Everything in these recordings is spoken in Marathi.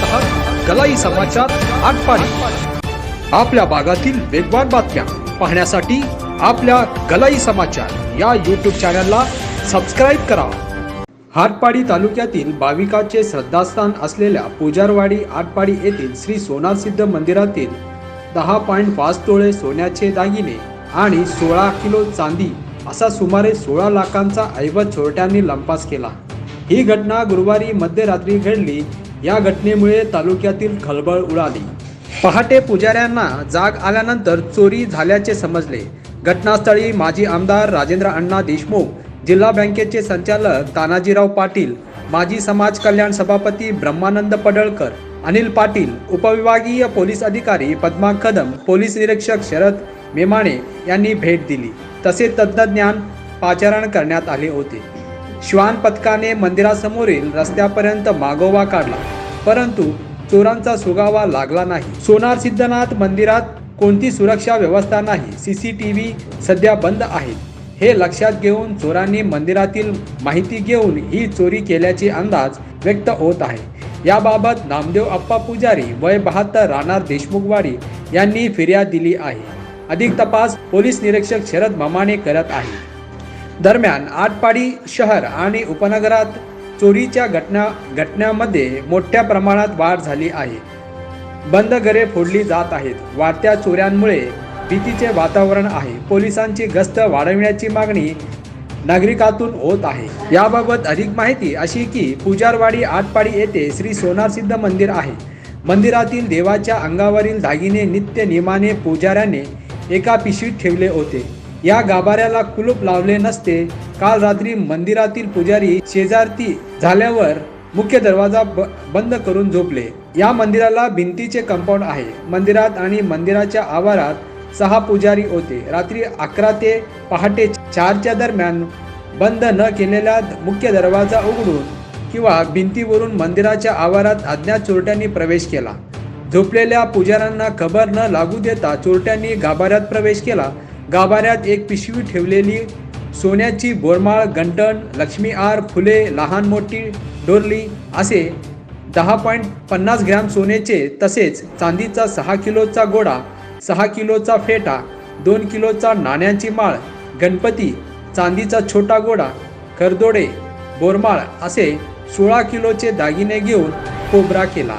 बघत आहात गलाई समाचार आटपाडी. आपल्या भागातील वेगवान बातम्या पाहण्यासाठी आपल्या गलाई समाचार या यूट्यूब चॅनलला सबस्क्राईब करा. हाटपाडी तालुक्यातील भाविकाचे श्रद्धास्थान असलेल्या पुजारवाडी आटपाडी येथील श्री सोनासिद्ध मंदिरातील दहा पॉईंट पाच तोळे सोन्याचे दागिने आणि सोळा किलो चांदी असा सुमारे सोळा लाखांचा ऐवज चोरट्यांनी लंपास केला. ही घटना गुरुवारी मध्यरात्री घडली. या घटनेमुळे तालुक्यातील खळबळ उडाली. पहाटे पुजाऱ्यांना जाग आल्यानंतर चोरी झाल्याचे समजले. घटनास्थळी माजी आमदार राजेंद्र अण्णा देशमुख जिल्हा बँकेचे संचालक तानाजीराव पाटील माजी समाज कल्याण सभापती ब्रह्मानंद पडळकर अनिल पाटील उपविभागीय पोलीस अधिकारी पद्मा कदम पोलीस निरीक्षक शरद मेमाणे यांनी भेट दिली. तसेच तंत्रज्ञान पाचारण करण्यात आले होते. श्वान पथकाने मंदिरासमोरील रस्त्यापर्यंत मागोवा काढला. परंतु चोरांचा सुगावा लागला नाही. सोनार सिद्धनाथ मंदिरात कोणती सुरक्षा व्यवस्था नाही? सी सी टी व्ही सध्या बंद आहे. हे लक्षात घेऊन चोरांनी मंदिरातील माहिती घेऊन ही चोरी केल्याचे अंदाज व्यक्त होत आहे. याबाबत नामदेव अप्पा पुजारी वय बहात्तर राहणार देशमुखवाडी यांनी फिर्याद दिली आहे. अधिक तपास पोलीस निरीक्षक शरद ममाने करत आहे. दरम्यान आटपाडी शहर आणि उपनगरात चोरीच्या घटना घटनांमध्ये मोठ्या प्रमाणात वाढ झाली आहे. बंद घरे फोडली जात आहेत. वाढत्या चोऱ्यांमुळे भीतीचे वातावरण आहे. पोलिसांची गस्त वाढविण्याची मागणी नागरिकातून होत आहे. याबाबत अधिक माहिती अशी की पुजारवाडी आटपाडी येथे श्री सोनारसिद्ध मंदिर आहे. मंदिरातील देवाच्या अंगावरील दागिने नित्य नियमाने पुजाऱ्याने एका पिशवीत ठेवले होते. या गाभाऱ्याला कुलूप लावले नसते. काल रात्री मंदिरातील पुजारी शेजारती झाल्यावर मुख्य दरवाजा ब बंद करून झोपले. या मंदिराला भिंतीचे कंपाऊंड आहे. मंदिरात आणि मंदिराच्या आवारात सहा पुजारी होते. रात्री अकरा ते पहाटे चारच्या दरम्यान बंद न केलेला मुख्य दरवाजा उघडून किंवा भिंतीवरून मंदिराच्या आवारात अज्ञात चोरट्यांनी प्रवेश केला. झोपलेल्या पुजाऱ्यांना खबर न लागू देता चोरट्यांनी गाभाऱ्यात प्रवेश केला. गाभाऱ्यात एक पिशवी ठेवलेली सोन्याची बोरमाळ गंटण लक्ष्मी आर फुले लहान मोठी डोरली असे दहा पॉईंट पन्नास ग्रॅम सोन्याचे तसेच चांदीचा सहा किलोचा गोडा सहा किलोचा फेटा दोन किलोचा नाण्यांची माळ गणपती चांदीचा छोटा गोडा करदोडे बोरमाळ असे सोळा किलोचे दागिने घेऊन कोबरा केला.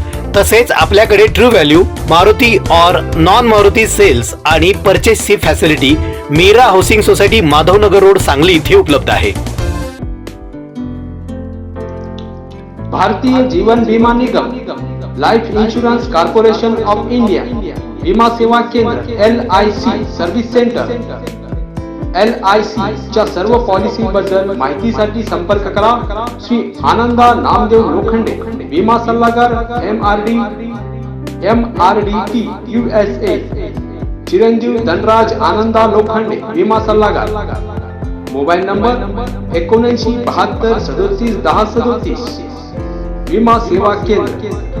तसेच आपल्याकडे true value Maruti or non Maruti sales आणि परचेसची facility Meera housing society Madhavnagar road Sangli इथे उपलब्ध आहे. Bharatiya Jeevan Bima Nigam life insurance corporation of India विमा सेवा केंद्र L I C service centre L I C च्या सर्व पॉलिसी बद्दल माहितीसाठी संपर्क करा. श्री आनंदा नामदेव लोखंडे विमा सल्लागार M R D M R D T U S A Chiranjeev Dhanraj Ananda Lokhande विमा सल्लागार. मोबाईल नंबर एकोणऐंशी बहात्तर सदोतीस दहा सदोतीस. विमा सेवा केंद्र.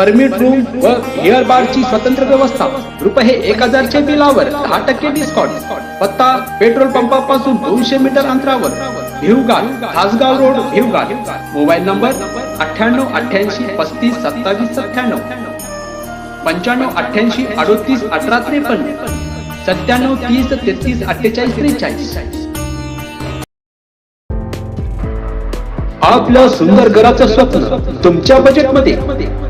परमिट रूम व हिअर स्वतंत्र व्यवस्था. रुपये एक हजारच्या बिलावर दहा टक्के डिस्काउंट पत्ता पेट्रोल पंपापासून दोनशे मीटर अंतरावर. Bhivgaon Khasgaon road Bhivgaon mobile number अठ्ठ्याण्णव अठ्ठ्याऐंशी पस्तीस सत्तावीस सत्त्याण्णव. पंच्याण्णव अठ्ठ्याऐंशी अडोतीस अठरा त्रेपन्न. सत्त्याण्णव तीस तेहतीस अठ्ठेचाळीस त्रेचाळीस. आपल्या सुंदर घराचं स्वप्न तुमच्या बजेटमध्ये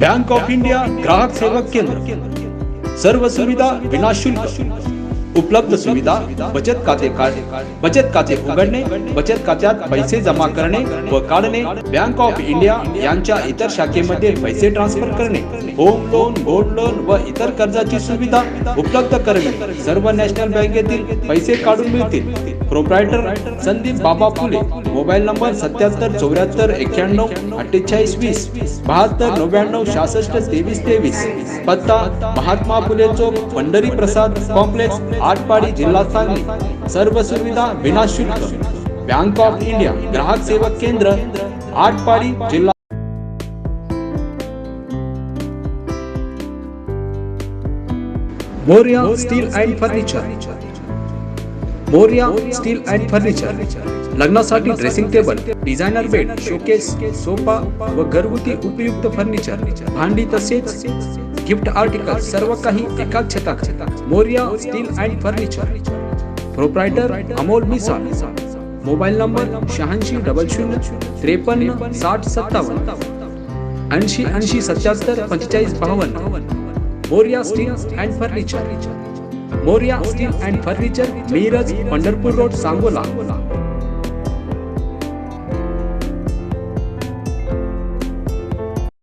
बँक ऑफ इंडिया ग्राहक सेवा केंद्र सर्व सुविधा विनाशुल्क उपलब्ध सुविधा बचत खाते बचत खाते उघडणे बचत खात्यात पैसे जमा करणे व काढणे बँक ऑफ इंडिया यांच्या इतर शाखेमध्ये पैसे ट्रान्सफर करणे होम लोन गोल्ड लोन व इतर कर्जाची सुविधा उपलब्ध करणे. सर्व नॅशनल बँकेतील पैसे काढून मिळतील. प्रोप्रायटर संदीप बाबा फुले मोबाईल नंबर सत्याहत्तर चौऱ्याहत्तर एक्क्याण्णव अठ्ठेचाळीस वीस बहात्तर नव्याण्णव सहासष्ट तेवीस तेवीस. पत्ता महात्मा फुले चौक पंढरी प्रसाद कॉम्प्लेक्स आटपाडी जिल्हा सांगली. सर्व सुविधा विनाशुल्क. बँक ऑफ इंडिया ग्राहक सेवा केंद्र आटपाडी जिल्हा Morya steel and furniture. Morya steel and furniture. लग्नासाठी dressing table designer bed showcase sofa व घरगुती उपयुक्त फर्निचर. भांडी तसेच गिफ्ट आर्टिकल सर्व काही एका छतात. Morya steel and furniture. Proprietor Amol Misal mobile number शहाऐंशी डबल शून्य त्रेपन्न साठ सत्तावन्न. ऐंशी ऐंशी सत्याहत्तर पंचेचाळीस बावन्न. Morya steel and furniture. Morya steel and furniture Miraj Pandharpur road Sangola.